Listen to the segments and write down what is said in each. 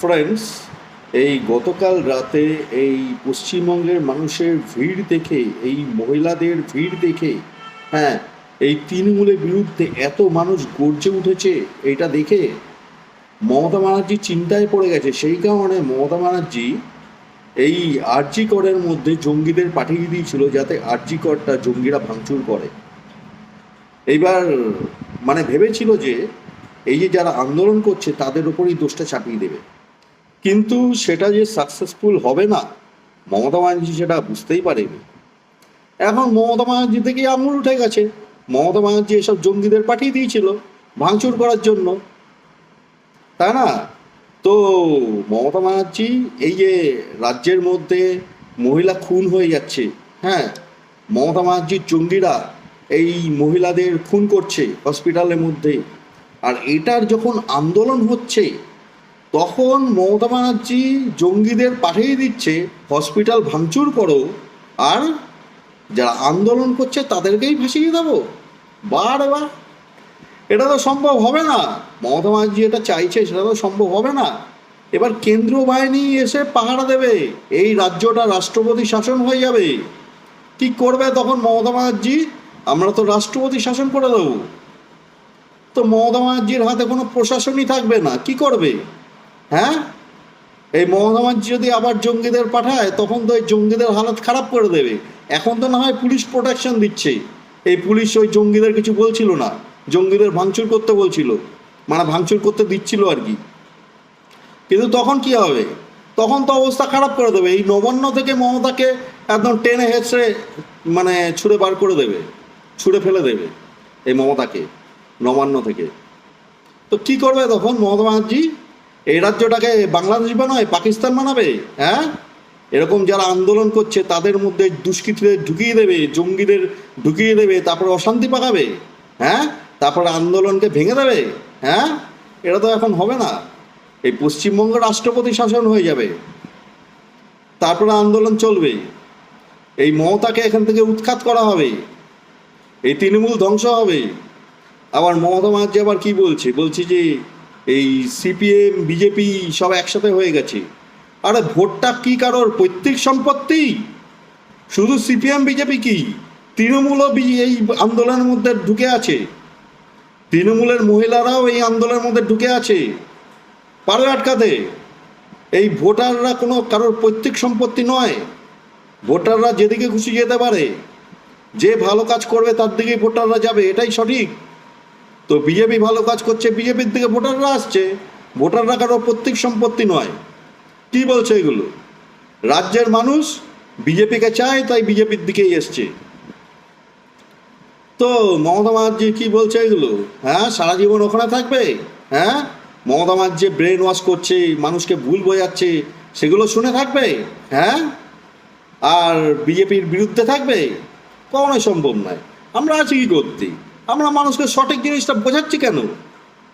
Friends এই গতকাল রাতে এই পশ্চিমবঙ্গের মানুষের ভিড় দেখে, এই মহিলাদের ভিড় দেখে হ্যাঁ এই তৃণমূলের বিরুদ্ধে এত মানুষ গর্জে উঠেছে, এটা দেখে মমতা ব্যানার্জি চিন্তায় পড়ে গেছে। সেই কারণে মমতা ব্যানার্জি এই আরজি করের মধ্যে জঙ্গিদের পাঠিয়ে দিয়েছিল যাতে আরজি করটা জঙ্গিরা ভাঙচুর করে। এইবার মানে ভেবেছিল যে এই যে যারা আন্দোলন করছে, তাদের উপরই দোষটা চাপিয়ে দেবে। কিন্তু সেটা যে সাকসেসফুল হবে না, মমতা ব্যানার্জি সেটা বুঝতেই পারেনি। এখন মমতা ব্যানার্জি থেকেই আঙুল উঠে গেছে। মমতা ব্যানার্জি এসব জঙ্গিদের পাঠিয়ে দিয়েছিল ভাঙচুর করার জন্য। তাই না? তো মমতা ব্যানার্জি এই যে রাজ্যের মধ্যে মহিলা খুন হয়ে যাচ্ছে হ্যাঁ? মমতা ব্যানার্জির জঙ্গিরা এই মহিলাদের খুন করছে হসপিটালের মধ্যে। আর এটার যখন আন্দোলন হচ্ছে তখন মমতা ব্যানার্জি জঙ্গিদের পাঠিয়ে দিচ্ছে, হসপিটাল ভাঙচুর করো, আর যারা আন্দোলন করছে তাদেরকেই ফাঁসিয়ে দেবো। বারে বার এটা তো সম্ভব হবে না। মমতা ব্যানার্জি এটা চাইছে, সেটা তো সম্ভব হবে না। এবার কেন্দ্রীয় বাহিনী এসে পাহারা দেবে, এই রাজ্যটা রাষ্ট্রপতি শাসন হয়ে যাবে। কি করবে তখন মমতা ব্যানার্জি? আমরা তো রাষ্ট্রপতি শাসন করে দেবো। তো মমতা ব্যানার্জির হাতে কোনো প্রশাসনই থাকবে না, কি করবে? হ্যাঁ? এই মমতা যদি আবার জঙ্গিদের পাঠায়, তখন তো এই জঙ্গিদের হালত খারাপ করে দেবে। এখন তো না হয় পুলিশ প্রোটেকশন দিচ্ছে। এই পুলিশ ওই জঙ্গিদের কিছু বলছিল না। জঙ্গিদের ভাঙচুর করতে বলছিল। মানে ভাঙচুর করতে দিচ্ছিল আর কি। কিন্তু তখন কি হবে? তখন তো অবস্থা খারাপ করে দেবে। এই নবান্ন থেকে মমতাকে একদম টেনে হেঁচড়ে মানে ছুঁড়ে বার করে দেবে। ছুঁড়ে ফেলে দেবে এই মমতাকে, নবান্ন থেকে। তো কি করবে তখন মমতা ব্যানার্জি? এই রাজ্যটাকে বাংলাদেশ বানায়, পাকিস্তান বানাবে হ্যাঁ? এরকম যারা আন্দোলন করছে, তাদের মধ্যে দুষ্কৃতীদের ঢুকিয়ে দেবে, জঙ্গিদের ঢুকিয়ে দেবে, তারপরে অশান্তি পাকাবে হ্যাঁ? তারপরে আন্দোলনকে ভেঙে দেবে হ্যাঁ? এটা তো এখন হবে না। এই পশ্চিমবঙ্গ রাষ্ট্রপতি শাসন হয়ে যাবে। তারপরে আন্দোলন চলবে। এই মমতাকে এখান থেকে উৎখাত করা হবে। এই তৃণমূল ধ্বংস হবে। আবার মমতা ব্যানার্জি আবার কি বলছে? বলছি যে এই সিপিএম বিজেপি সব একসাথে হয়ে গেছে। আরে ভোটটা কি কারোর পৈতৃক সম্পত্তি? শুধু সিপিএম বিজেপি কি? তৃণমূলও এই আন্দোলনের মধ্যে ঢুকে আছে। তৃণমূলের মহিলারাও এই আন্দোলনের মধ্যে ঢুকে আছে। পারে আটকাতে। এই ভোটাররা কোনো কারোর পৈতৃক সম্পত্তি নয়। ভোটাররা যেদিকে খুশি যেতে পারে। যে ভালো কাজ করবে তার দিকেই ভোটাররা যাবে, এটাই সঠিক। তো বিজেপি ভালো কাজ করছে, বিজেপির দিকে ভোটাররা আসছে। ভোটাররা কারও প্রত্যেক সম্পত্তি নয়। কি বলছে এগুলো? রাজ্যের মানুষ বিজেপিকে চায়, তাই বিজেপির দিকেই এসছে। তো মমতা ব্যানার্জি কি বলছে এগুলো? হ্যাঁ সারা জীবন ওখানে থাকবে? হ্যাঁ? মমতা ব্যানার্জি ব্রেন ওয়াশ করছে, মানুষকে ভুল বোঝাচ্ছে, সেগুলো শুনে থাকবে? হ্যাঁ? আর বিজেপির বিরুদ্ধে থাকবে? কখনোই সম্ভব নয়। আমরা আছি কি করতে? আমরা মানুষকে সঠিক জিনিসটা বোঝাচ্ছি কেন?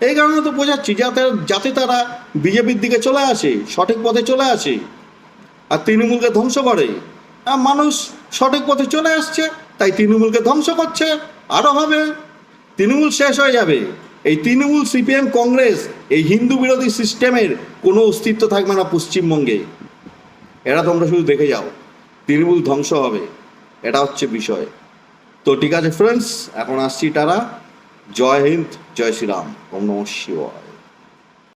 এই কারণে তো বোঝাচ্ছি, যাতে যাতে তারা বিজেপির দিকে চলে আসে, সঠিক পথে চলে আসে, আর তৃণমূলকে ধ্বংস করে। মানুষ সঠিক পথে চলে আসছে, তাই তৃণমূলকে ধ্বংস করছে। আরও হবে, তৃণমূল শেষ হয়ে যাবে। এই তৃণমূল, সিপিএম, কংগ্রেস, এই হিন্দু বিরোধী সিস্টেমের কোনো অস্তিত্ব থাকবে না পশ্চিমবঙ্গে। এরা তোমরা শুধু দেখে যাও, তৃণমূল ধ্বংস হবে, এটা হচ্ছে বিষয়। তো ঠিক আছে ফ্রেন্ডস এখন আসছি তারা জয় হিন্দ জয় শ্রীরাম। ওম নম শিবায়।